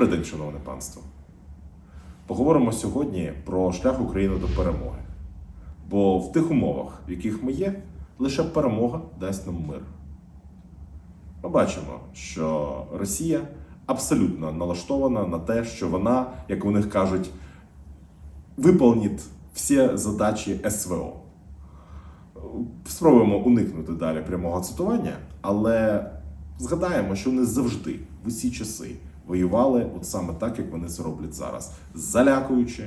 Добрий день, шановне панство. Поговоримо сьогодні про шлях України до перемоги. Бо в тих умовах, в яких ми є, лише перемога дасть нам мир. Ми бачимо, що Росія абсолютно налаштована на те, що вона, як у них кажуть, виповнить всі задачі СВО. Спробуємо уникнути далі прямого цитування, але згадаємо, що вони завжди в усі часи воювали от саме так, як вони це роблять зараз, залякуючи,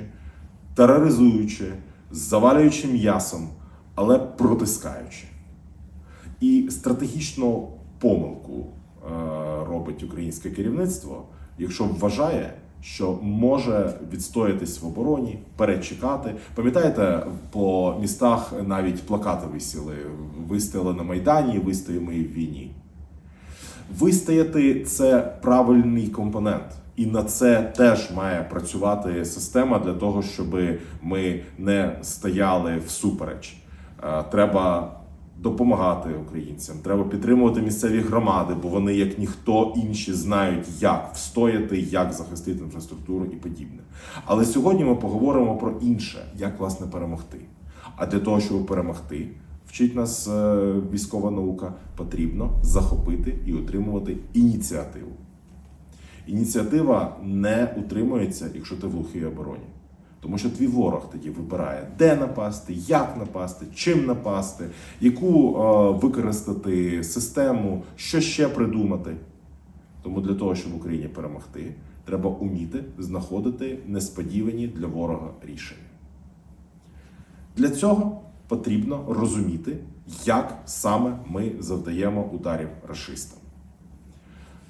тероризуючи, завалюючи м'ясом, але протискаючи. І стратегічну помилку е, робить українське керівництво, якщо вважає, що може відстоятись в обороні, перечекати. Пам'ятаєте, по містах навіть плакати висіли: вистояли на Майдані, вистоїмо і в війні. Вистояти це правильний компонент, і на це теж має працювати система для того, щоб ми не стояли всупереч. Е, Треба допомагати українцям, треба підтримувати місцеві громади, бо вони, як ніхто інші, знають, як встояти, як захистити інфраструктуру і подібне. Але сьогодні ми поговоримо про інше, як власне перемогти. А для того, щоб перемогти, вчить нас е, військова наука, потрібно захопити і отримувати ініціативу. Ініціатива не утримується, якщо ти в глухій обороні. Тому що твій ворог тоді вибирає, де напасти, як напасти, чим напасти, яку е, використати систему, що ще придумати. Тому для того, щоб в Україні перемогти, треба уміти знаходити несподівані для ворога рішення. Для цього потрібно розуміти, як саме ми завдаємо ударів рашистам.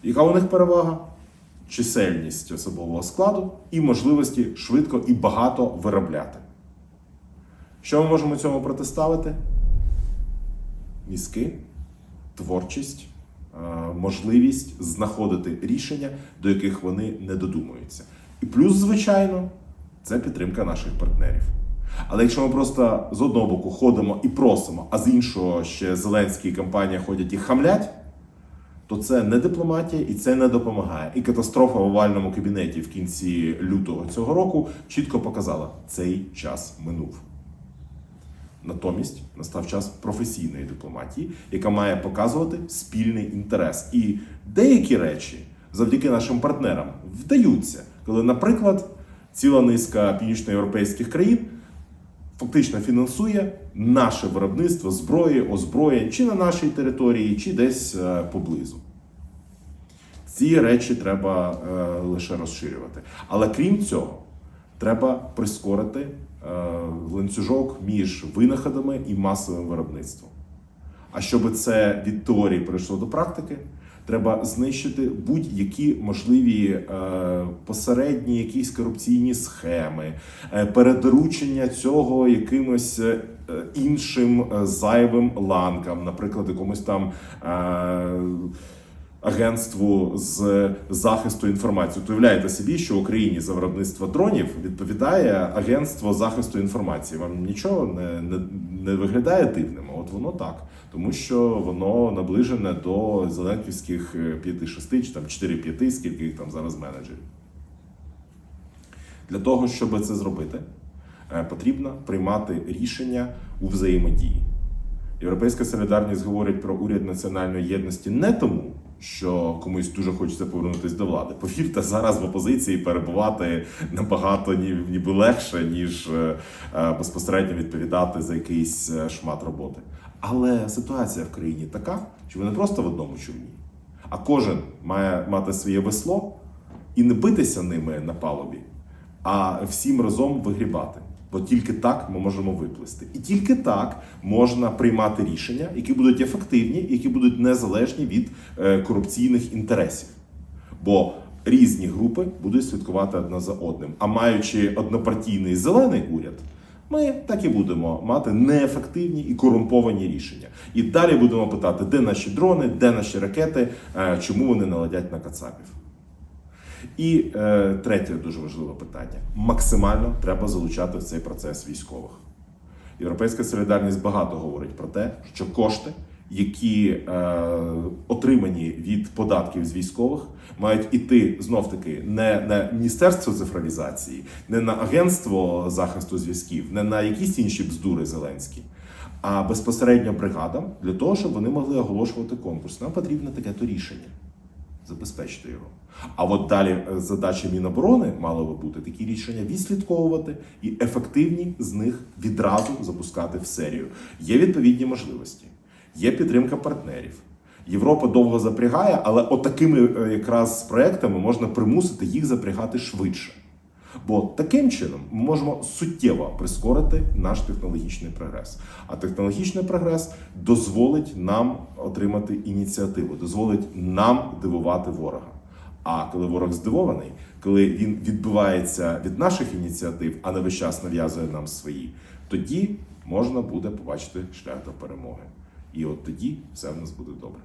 Яка у них перевага? Чисельність особового складу і можливості швидко і багато виробляти. Що ми можемо цьому протиставити? Мізки, творчість, е, можливість знаходити рішення, до яких вони не додумуються. І плюс, звичайно, це підтримка наших партнерів. Але якщо ми просто з одного боку ходимо і просимо, а з іншого ще Зеленський і компанія ходять і хамлять, то це не дипломатія і це не допомагає. І катастрофа в овальному кабінеті в кінці лютого цього року чітко показала, цей час минув. Натомість настав час професійної дипломатії, яка має показувати спільний інтерес. І деякі речі завдяки нашим партнерам вдаються, коли, наприклад, ціла низка північноєвропейських країн фактично фінансує наше виробництво зброї, озброєнь чи на нашій території, чи десь е, поблизу. Ці речі треба е, лише розширювати. Але крім цього, треба прискорити е, ланцюжок між винаходами і масовим виробництвом. А щоб це від теорії перейшло до практики, треба знищити будь-які можливі е, посередні якісь корупційні схеми, е, передоручення цього якимось е, іншим е, зайвим ланкам, наприклад, якомусь там. Е, Агентству з захисту інформації. От Уявляєте собі, що в Україні за виробництво дронів відповідає агентство захисту інформації. Вам нічого не, не, не виглядає дивним? От воно так, тому що воно наближене до зеленківських 5-6 чи там 4-5, скільки їх там зараз менеджерів. Для того, щоб це зробити, е, потрібно приймати рішення у взаємодії. Європейська солідарність говорить про уряд національної єдності не тому, що комусь дуже хочеться повернутися до влади. Повірте, зараз в опозиції перебувати набагато ніби легше, ніж е, е, безпосередньо відповідати за якийсь е, шмат роботи. Але ситуація в країні така, що ви не просто в одному човні, а кожен має мати своє весло і не битися ними на палубі, а всім разом вигрібати. Бо тільки так ми можемо виплисти. І тільки так можна приймати рішення, які будуть ефективні, які будуть незалежні від е, корупційних інтересів. Бо різні групи будуть слідкувати одна за одним. А маючи однопартійний зелений уряд, ми так і будемо мати неефективні і корумповані рішення. І далі будемо питати, де наші дрони, де наші ракети, е, чому вони не летять на кацапів. І е, третє дуже важливе питання: максимально треба залучати в цей процес військових. Європейська солідарність багато говорить про те, що кошти, які е, отримані від податків з військових, мають іти знов таки не на міністерство цифровізації, не на агентство захисту зв'язків, не на якісь інші бздури Зеленські, а безпосередньо бригадам для того, щоб вони могли оголошувати конкурс. Нам потрібне таке то рішення. Забезпечити його. А от далі е, задача Міноборони мала би бути такі рішення відслідковувати і ефективні з них відразу запускати в серію. Є відповідні можливості, є підтримка партнерів. Європа довго запрягає, але отакими е, якраз проектами можна примусити їх запрягати швидше. Бо таким чином ми можемо суттєво прискорити наш технологічний прогрес. А технологічний прогрес дозволить нам отримати ініціативу, дозволить нам дивувати ворога. А коли ворог здивований, коли він відбивається від наших ініціатив, а не весь час нав'язує нам свої, тоді можна буде побачити шлях до перемоги. І от тоді все в нас буде добре.